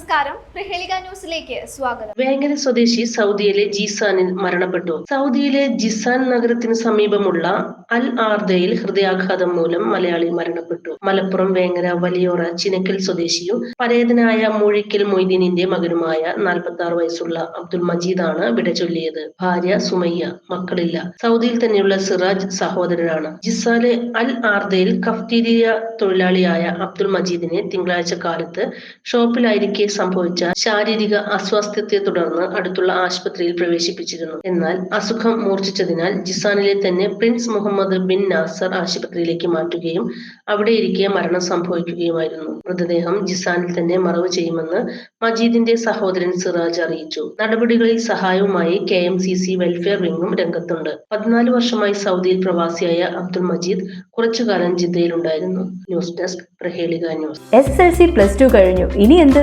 നമസ്കാരം. പ്രഹേളിക ന്യൂസിലേക്ക് സ്വാഗതം. വേങ്ങര സ്വദേശി സൗദിയിലെ ജിസാനിൽ മരണപ്പെട്ടു. സൗദിയിലെ ജിസാൻ നഗരത്തിന് സമീപമുള്ള അൽ ആർദയിൽ ഹൃദയാഘാതം മൂലം മലയാളി മരണപ്പെട്ടു. മലപ്പുറം വേങ്ങര വലിയോറ ചിനക്കൽ സ്വദേശിയും പരേതനായ മൂഴിക്കൽ മൊയ്തീനിന്റെ മകനുമായ നാൽപ്പത്തി ആറ് വയസ്സുള്ള അബ്ദുൽ മജീദാണ് വിട ചൊല്ലിയത്. ഭാര്യ സുമയ്യ മക്കളില്ല. സൗദിയിൽ തന്നെയുള്ള സിറാജ് സഹോദരനാണ്. ജിസാലെ അൽ ആർദയിൽ കഫ്റ്റീരിയ തൊഴിലാളിയായ അബ്ദുൽ മജീദിനെ തിങ്കളാഴ്ച കാലത്ത് ഷോപ്പിലായിരിക്കെ സംഭവിച്ച ശാരീരിക അസ്വാസ്ഥ്യത്തെ തുടർന്ന് അടുത്തുള്ള ആശുപത്രിയിൽ പ്രവേശിപ്പിച്ചിരുന്നു. എന്നാൽ അസുഖം മൂർച്ഛിച്ചതിനാൽ ജിസാനിലെ തന്നെ പ്രിൻസ് മുഹമ്മദ് ബിൻ നാസർ ആശുപത്രിയിലേക്ക് മാറ്റുകയും അവിടെ ഇരിക്കെ മരണം സംഭവിക്കുകയുമായിരുന്നു. മൃതദേഹം ജിസാനിൽ തന്നെ മറവ് ചെയ്യുമെന്ന് മജീദിന്റെ സഹോദരൻ സിറാജ് അറിയിച്ചു. നടപടികളിൽ സഹായവുമായി K M C C welfare വിങ്ങും രംഗത്തുണ്ട്. പതിനാല് വർഷമായി സൗദിയിൽ പ്രവാസിയായ അബ്ദുൾ മജീദ് കുറച്ചുകാലം ജിദ്ദയിലുണ്ടായിരുന്നു. News desk Prahelika news. S L C plus two കഴിഞ്ഞു. ഇനി എന്ത്?